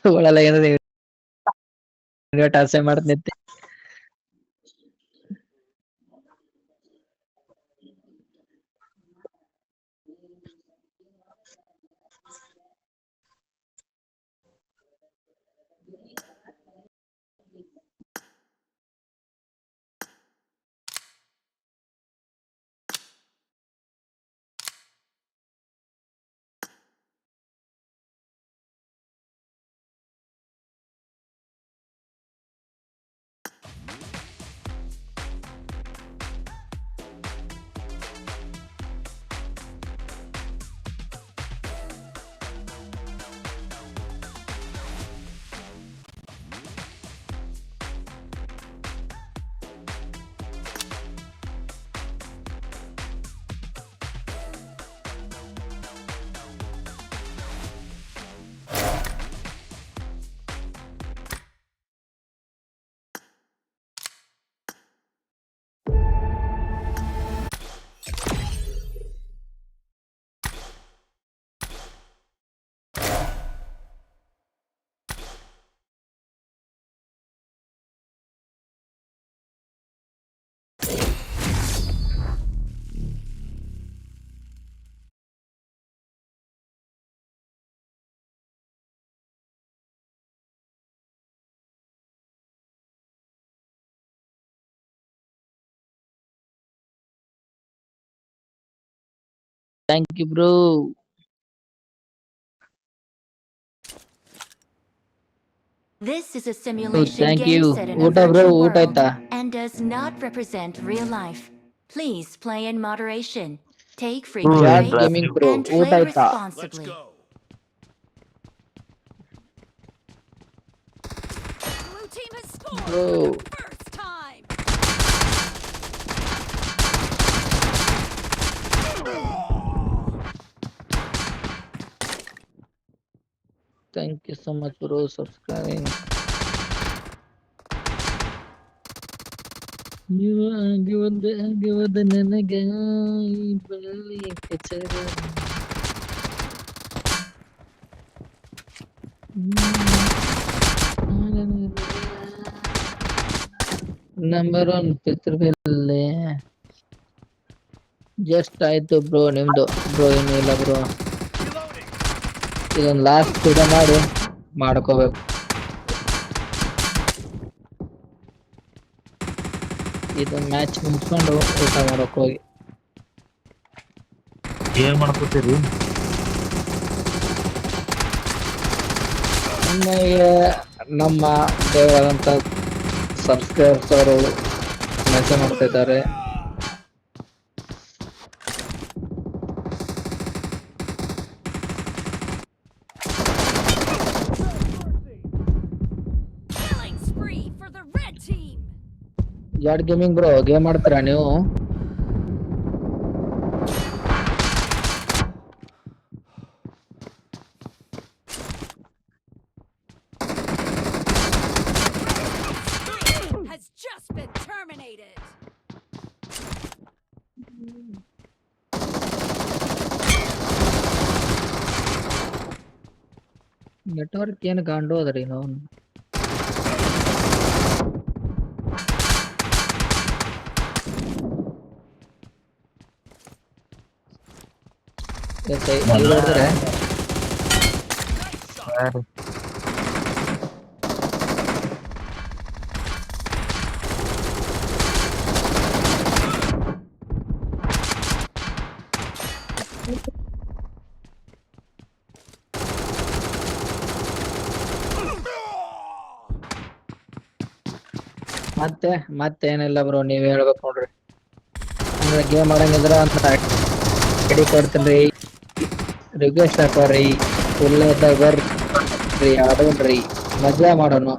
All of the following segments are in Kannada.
ತಗೊಳಲ್ಲ ಏನಾದ್ರು ಮಾಡ್ತ ಆಸೆ ಮಾಡ್ತೈತಿ thank you bro This is a simulation thank game you. set in a ಊಟ ಬ್ರೋ virtual ಊಟ world ಆಯ್ತಾ and does not represent real life. Please play in moderation. Take Hmm, frequent ಯಾರ್ breaks ಗೇಮಿಂಗ್ ಬ್ರೋ and ಊಟ play ಆಯ್ತಾ responsibly. Blue team has scored bro thank you so much bro subscribing ನೀವು ಆಗಿವದ ಆಗಿವದ ನನಗ ಈ ಬೆಳ್ಳಿ ಕೆಚರ ನಂಬರ್ ಒನ್ ಪಿತೃಬೆಲ್ಲೆ ಜಸ್ಟ್ ಆಯ್ತು ಬ್ರೋ ನಿಮ್ದು ಬ್ರೋ ಏನು ಇಲ್ಲ ಬ್ರೋ ಇದೊಂದು ಲಾಸ್ಟ್ ಕೂಡ ಮಾಡಿ ಮಾಡ್ಕೋಬೇಕು. ಇದೊಂದು ಮ್ಯಾಚ್ ಮುಗಿಸ್ಕೊಂಡು ಊಟ ಮಾಡಕ್ ಹೋಗಿ. ಏನ್ ಮಾಡ್ಕೋತೀರಿ? ನಮಗೆ ನಮ್ಮ ದೇವರಾದಂಥ ಸಬ್ಸ್ಕ್ರೈಬರ್ಸ್ ಅವರು ಮೆಸೇಜ್ ಮಾಡ್ತಾ ಇದ್ದಾರೆ ಯಾಡ್ ಗೇಮಿಂಗ್ ಬ್ರೋ ಗೇಮ್ ಆಡ್ತೀರಾ ನೀವು Has just been terminated. Network ಏನು ಗಾಂಡು ಅದ್ರಿ ನಾವು ಹೊಡೆದ್ರೆ ಯಾರು? ಮತ್ತೆ ಮತ್ತೆ ಏನಿಲ್ಲ ಬ್ರೋ ನೀವ್ ಹೇಳ್ಬೇಕು ನೋಡ್ರಿ ಅಂದ್ರೆ ಗೇಮ್ ಆಡಂಗಿದ್ರ ಅಂತ ಐಡಿ ಕೊಡ್ತೀನಿ ರಿಕ್ವೆಸ್ಟ್ ಹಾಕೋರಿ ಫುಲ್ ಇದ್ದಾಗ ಬರ್ರಿ ಆಡೋಣ್ರಿ ಮಜಾ ಮಾಡೋಣ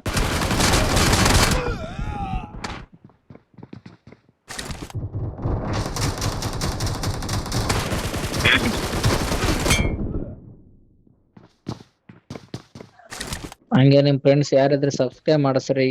ಹಂಗೆ ನಿಮ್ ಫ್ರೆಂಡ್ಸ್ ಯಾರಿದ್ರೆ ಸಬ್ಸ್ಕ್ರೈಬ್ ಮಾಡಸ್ರಿ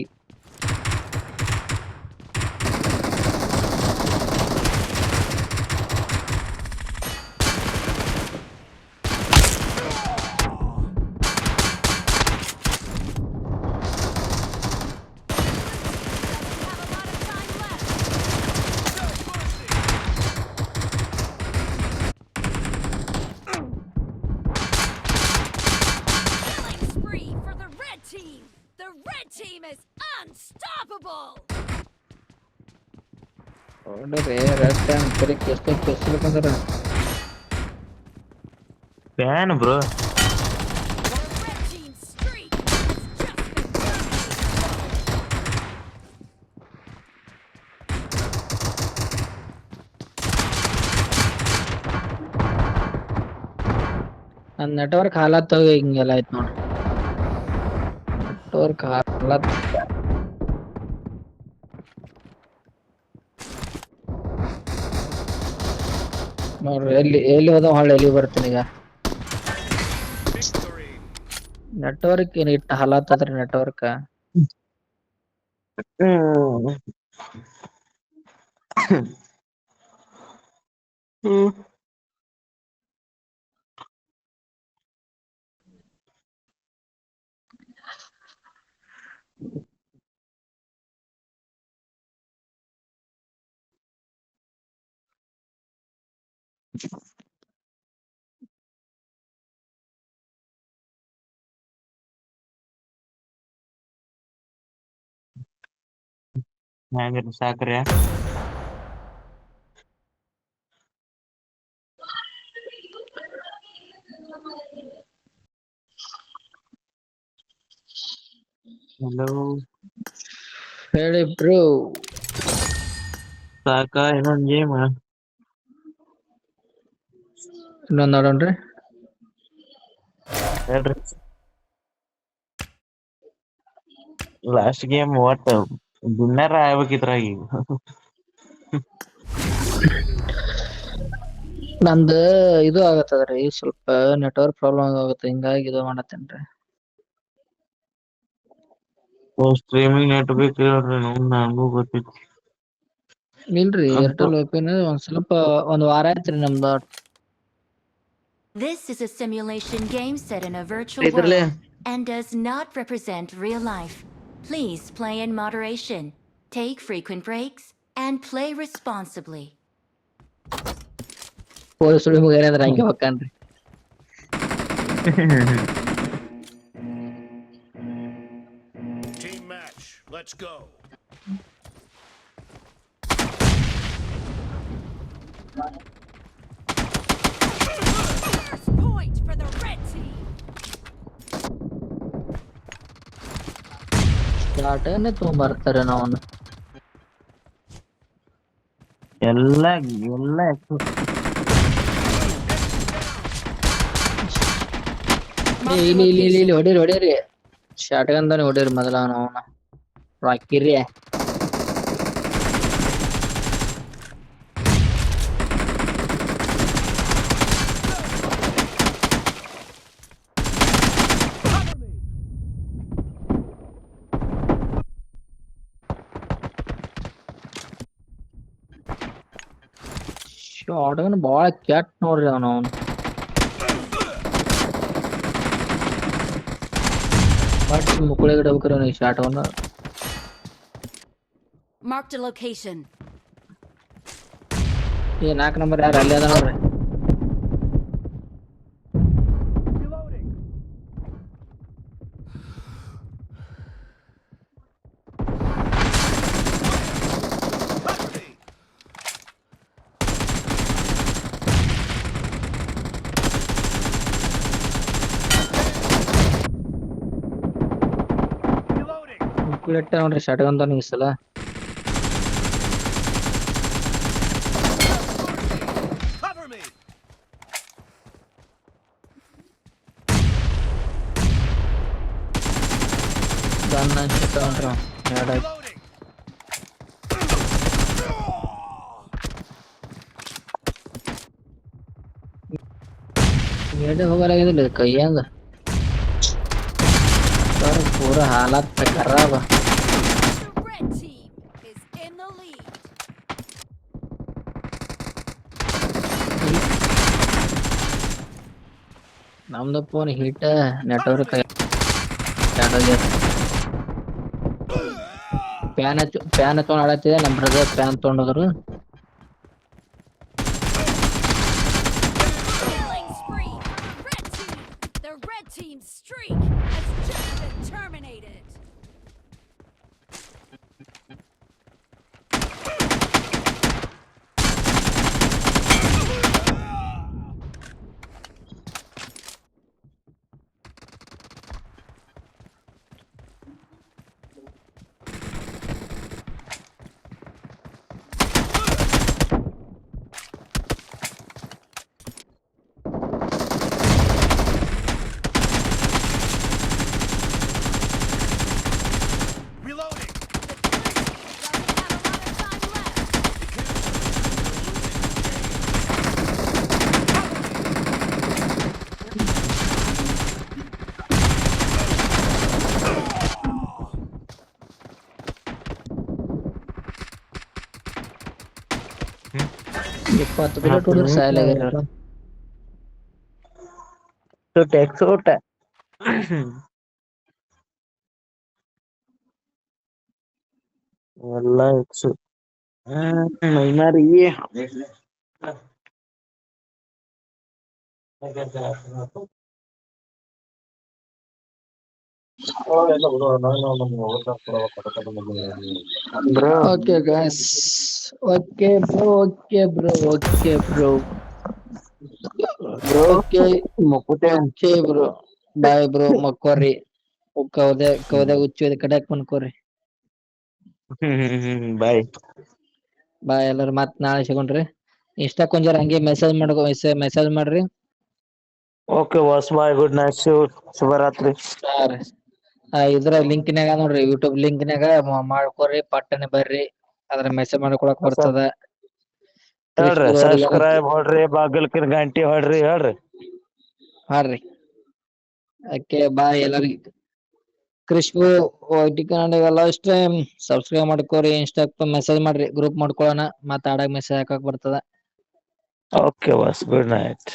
ನೋಡ್ರಿ ರೆಡ್ ಟೈಮ್ ಬರೀ ಕೆಸ್ತು ಕೆಸ್ಬೇಕಂದ್ರ ಬ್ರೋ. ನನ್ನ ನೆಟ್ವರ್ಕ್ ಹಾಲತ್ತ ಹಿಂಗೆಲ್ಲ ಆಯ್ತು ನೋಡಿ. ನೆಟ್ವರ್ಕ್ ಹಾಲತ್ ನೋಡ್ರಿ ಎಲ್ಲಿ ಎಲ್ಲಿ ಹೋದ ಹೊಳ್ಳಿ ಎಲ್ಲಿ ಬರ್ತೀನಿ ಈಗ ನೆಟ್ವರ್ಕ್ ಏನ್ ಇಟ್ಟು ಹಾಲತ್ತದ್ರಿ network Nah, nggak sager ya. Halo, Hello, bro. Saka, ini game ya. ಇನ್ನೊಂದ್ ನೋಡೋಣ್ರಿ ಹೇಳ್ರಿ. ಲಾಸ್ಟ್ ಗೇಮ್ ಒಟ್ಟ ವಿನ್ನರ್ ಆಗ್ಬೇಕಿದ್ರಾಗ ನಂದು ಇದು ಆಗತ್ತದ್ರಿ ಸ್ವಲ್ಪ ನೆಟ್ವರ್ಕ್ ಪ್ರಾಬ್ಲಮ್ ಆಗುತ್ತೆ ಹಿಂಗಾಗಿ ಇದು ಮಾಡತ್ತೇನ್ರಿ. ಸ್ಟ್ರೀಮಿಂಗ್ ನೆಟ್ ಬೇಕು ಹೇಳ್ರಿ ನೋಡ್ ನಂಗೂ ಗೊತ್ತಿತ್ತು ಇಲ್ರಿ ಏರ್ಟೆಲ್ ಓಪನ್ ಒಂದ್ ಸ್ವಲ್ಪ ಒಂದ್ ವಾರ ಆಯ್ತ್ರಿ ನಮ್ದು. This is a simulation game set in a virtual world and does not represent real life. Please play in moderation, take frequent breaks, and play responsibly. Team match, let's go. ಸ್ಟಾರ್ಟನೇ ತೊಗೊಂಬರ್ತಾರೆ ನಾವನ್ನ ಎಲ್ಲ ಎಲ್ಲ ಏ, ಇಲ್ಲಿ ಇಲ್ಲಿ ಇಲ್ಲಿ ಇಲ್ಲಿ ಹೊಡೀರಿ ಹೊಡೀರಿ ಶಾರ್ಟ್ ಗಂದಾನೆ ಹೊಡೀರಿ ಮೊದಲ ನಾವನ್ನ ರಾಕಿರಿ ಶಾರ್ಟ್ ಗನ್ ಬಾಳ ಕೆಟ್ಟ ನೋಡ್ರಿ ಅವನು ಅವನು ಬಟ್ ಮುಕ್ಕಳಿಗೆ ಇಡಬೇಕ್ರಿ ಅವ್ನಿಗೆ ಶಾರ್ಟ್ ಅವನ್ನ Marked a location. ಈ ನಾಲ್ಕು ನಂಬರ್ ಯಾರು ಅಲ್ಲಿ ಅದ ನೋಡ್ರಿ ಮುಕ್ಕಳಿ ಇಟ್ಟ ನೋಡ್ರಿ ಶಾರ್ಟ್ ಗನ್ ಈ ಸಲ Cover me. ಗನ್ ಅನ್ಸುತ್ತ ನೋಡ್ರಿ ಅವ. ಎರಡ್ ಆಯ್ತು. Reloading. ಎಡೆ ಹೋಗಲಾಗಿದಿಲ್ಲ ಇದು ಕೈಯಂಗ ಸರ್ ಪೂರ ಹಾಲತ್ ಖರಾಬ The red team is in the lead. ನಮ್ದು ಫೋನ್ ಹೀಟ್ ನೆಟ್ವರ್ಕ್ ಫ್ಯಾನ್ ಹಚ್ಚ ಫ್ಯಾನ್ ಹಚ್ಕೊಂಡ್ ಆಡತ್ತಿದೆ ನಮ್ brother fan ತೊಗೊಂಡೋದ್ರು Killing spree for the red team. The red team's streak కొత్త పిల్లడు సాయలేగలరు సో టెక్స్ ఒకట वल्ला एक्स महीना रही है okay guys okay bro okay bro okay bro bro okay bro bye bro ಮಕ್ಕೋರಿ ಕೌದೆ ಕೌದೆ ಹುಚ್ಚು ಕಡೆಕ್ ಮನ್ಕೋರಿ ಬಾಯ್ ಬಾಯ್ ಎಲ್ಲರೂ ಮತ್ ನಾಳೆ ಸಿಗೋಣ್ರಿ. ಇಷ್ಟ ಕೊಂಜಾರ ಹಂಗೆ ಮೆಸೇಜ್ ಮಾಡ್ಕೊ ಮೆಸೇಜ್ ಮಾಡ್ರಿ. ಓಕೆ ವಾಸ್ ಬಾಯ್ ಗುಡ್ ನೈಟ್ ಶುಭರಾತ್ರಿ ಇದ್ರ ಲಿಂಕ್ನ್ಯಾಗ ನೋಡ್ರಿ ಯೂಟ್ಯೂಬ್ ಲಿಂಕ್ನ್ಯಾಗ ಮಾಡ್ಕೊರಿ ಪಟ್ಟನೆ ಬರ್ರಿ ಅದ್ರ ಮೆಸೇಜ್ ಮಾಡ್ಕೊಳಕ್ ಬರ್ತದ. ಹೇಳ್ರಿ ಸಬ್ಸ್ಕ್ರೈಬ್ ಹೊಡ್ರಿ ಬಾಗಲ್ಕಿನ ಗಂಟಿ ಹೊಡ್ರಿ ಹೇಳ್ರಿ. ಹಾಡ್ರಿ ಓಕೆ ಬಾಯ್ ಎಲ್ಲರಿಗೂ. ಕ್ರಿಶ್ಬು ಓಟಿ ಕನ್ನಡ ಲಾಸ್ಟ್ ಟೈಮ್ ಸಬ್ಸ್ಕ್ರೈಬ್ ಮಾಡ್ಕೋರಿ ಇನ್ಸ್ಟಾಕ್ ಮೆಸೇಜ್ ಮಾಡ್ರಿ ಗ್ರೂಪ್ ಮಾಡ್ಕೊಳ್ಳೋಣ ಮಾತಾಡಕ್ ಮೆಸೇಜ್ ಹಾಕಕ್ ಬರ್ತದ. Okay boss good night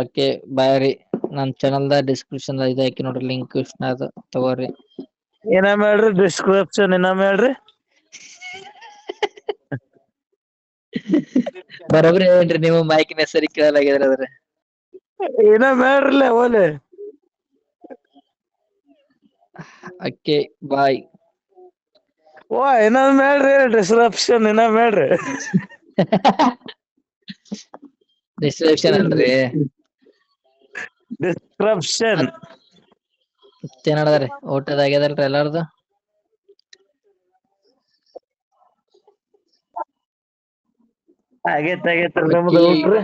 okay bye ರೀ. ನನ್ ಚಾನೆಲ್ ದ ಡಿಸ್ಕ್ರಿಪ್ಷನ್ ಇದು ಹಾಕಿ ನೋಡ್ರಿ ಲಿಂಕ್ ಅದು ತಗೋರಿ. ಏನಮ್ಮ ಹೇಳ್ರಿ? ಡಿಸ್ಕ್ರಿಪ್ಷನ್ ಏನಮ್ಮ ಹೇಳ್ರಿ? ಬರೋಬ್ರಿ ಹೇಳ್ರಿ ನೀವು ಮೈಕಿನ ಸರಿ ಕೇಳಲಾಗಿದ್ರೆ ಅದ್ರ ಏನಮ್ಮ ಹೇಳ್ರಲ್ಲ ಓಲೆ. Okay bye. ಓ ಏನಮ್ಮ ಹೇಳ್ರಿ? ಡಿಸ್ಕ್ರಿಪ್ಷನ್ ಏನಮ್ಮ ಹೇಳ್ರಿ? ಡಿಸ್ಕ್ರಿಪ್ಷನ್ ಅಲ್ರಿ. ಡಿಸ್ಕ್ರಿಪ್ಷನ್ ಏನಡದ್ರಿ ಊಟದ ಆಗ್ಯದಲ್ರಿ ಎಲ್ಲಾರ್ದು? ಆಗೇತ್ ಆಗೇತ್ರಿ ನಮ್ದು ಊಟ್ರಿ?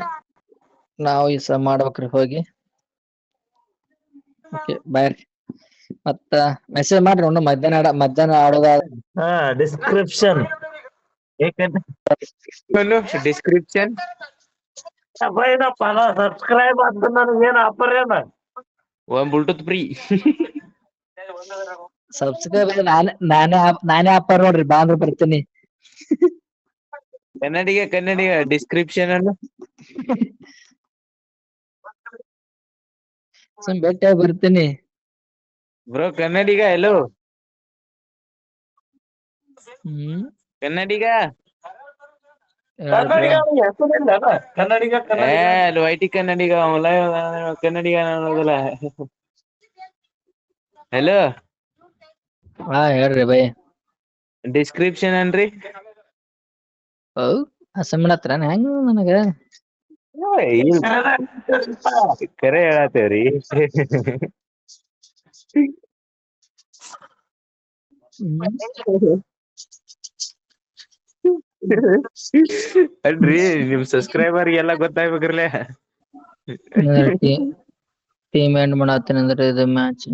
ನಾವು ಈ ಸ ಮಾಡ್ಬೇಕ್ರಿ ಹೋಗಿ. ಓಕೆ ಬಾಯ್ ರೀ. ಮತ್ತ ಮೆಸೇಜ್ ಮಾಡ್ರಿ ಒಂದು ಮಧ್ಯಾಹ್ನ ಆಡ ಮಧ್ಯಾಹ್ನ ಆಡೋದ ಹಾ ಡಿಸ್ಕ್ರಿಪ್ಷನ್ ಏಕಂದ್ರೆ ಡಿಸ್ಕ್ರಿಪ್ಷನ್ ಏನಪ್ಪ ನಾ ಸಬ್ಸ್ಕ್ರೈಬ್ ಅಂತ ನನಗೆ ಏನು ಆಫರ್ ಏನ ಒಂದ್ ಬ್ಲೂಟೂತ್ ಫ್ರೀ ಸಬ್ಸ್ಕ್ರೈಬ್ ನಾನೇ ನಾನೇ ಆಪ್- ನಾನೇ ಆಪರ್ ನೋಡ್ರಿ ಬಾ ಅಂದ್ರ ಬರ್ತೀನಿ. ಕನ್ನಡಿಗ ಕನ್ನಡಿಗ ಡಿಸ್ಕ್ರಿಪ್ಷನ್ ಅನ್ನು. ಸುಮ್ ಭೇಟಿಯಾಗಿ ಬರ್ತೀನಿ. ಬ್ರೋ ಕನ್ನಡಿಗ ಎಲ್ಲೋ ಹ್ಮ್? ಕನ್ನಡಿಗ. ಕನ್ನಡಿಗ ಹೆಸರಿಲ್ಲ? ಕನ್ನಡಿಗ ಏ ಕನ್ನಡಿಗ ಅಲ್ಲಿ ವೈಟಿ ಕನ್ನಡಿಗ ಅವ live ಅದಾನ, ಕನ್ನಡಿಗ ಅನ್ನೋದಿಲ್ಲ. ಹಲೋ ಹಾ ಹೇಳ್ರಿ ಬೈ. ಡಿಸ್ಕ್ರಿಪ್ಷನ್ ಏನ್ರಿ? ಓ ಅಸಮಣ ಹತ್ರ ಹೆಂಗ ನನಗ? ಕರೆ ಹೇಳತ್ತೇವ್ರಿ. ಹ್ಮ್. ಅಲ್ರಿ ನಿಮ್ ಸಬ್ಸ್ಕ್ರೈಬರ್ ಎಲ್ಲ ಗೊತ್ತಾಗ್ಬೇಕ್ರಲ್ಲ. ಟೀಮ್ ಎಂಡ್ ಮಾಡತ್ತೇನೆ ಅಂದ್ರೆ ಇದು ಮ್ಯಾಚ್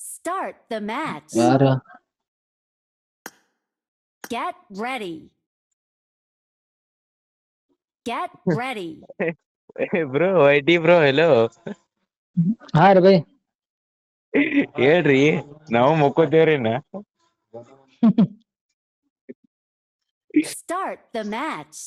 ಸ್ಟಾರ್ಟ್ the ಮ್ಯಾಚ್ ಯಾರ? Get ready. Get ready. Bro wait bro hello ಹಾ ರೀ ಬೈ. ಹೇಳ್ರಿ ನಾವು ಮುಕ್ಕೋತೇವ್ರಿ ನಾ Start the match.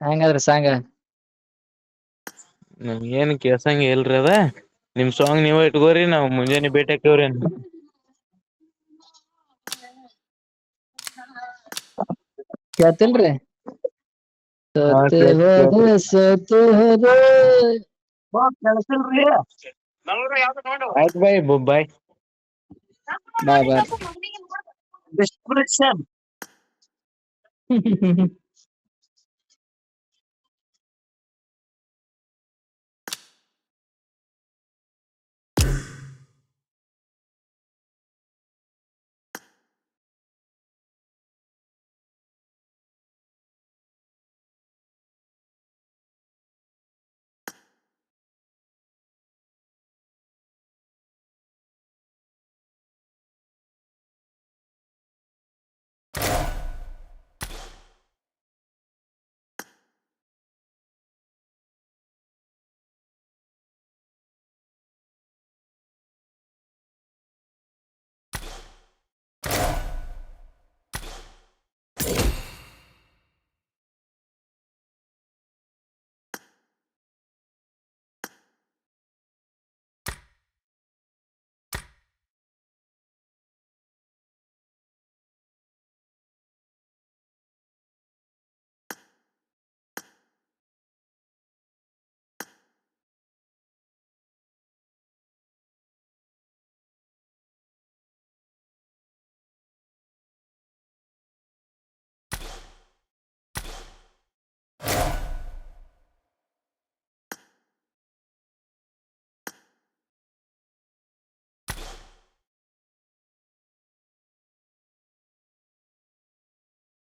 ಹೆಂಗದ್ರಿ ಸಾಂಗ ನಮ್ಗೇನ್ ಕೇಳ್ಸಂಗ ಇಲ್ರಿ ಅದ ನಿಮ್ ಸಾಂಗ್ ನೀವ ಇಟ್ಕೋರಿ ನಾವ್ ಮುಂಜಾನೆ ಭೇಟಿ ಹಾಕೇವ್ರಿ ಕೇಳ್ತಿಲ್ರಿ ಸೋತೆ ಕೇಳ್ತ್- ಹೋದೆ ಸೋತೆ ಹೋದೆ ಕೆಲ್ಸಿಲ್ರಿ ಆಯ್ತು ಬಾಯ್ ಬಾಯ್ ಬಾಯ್ ಬಾಯ್ ಡಿಸ್ಕ್ರಿಪ್ಷನ್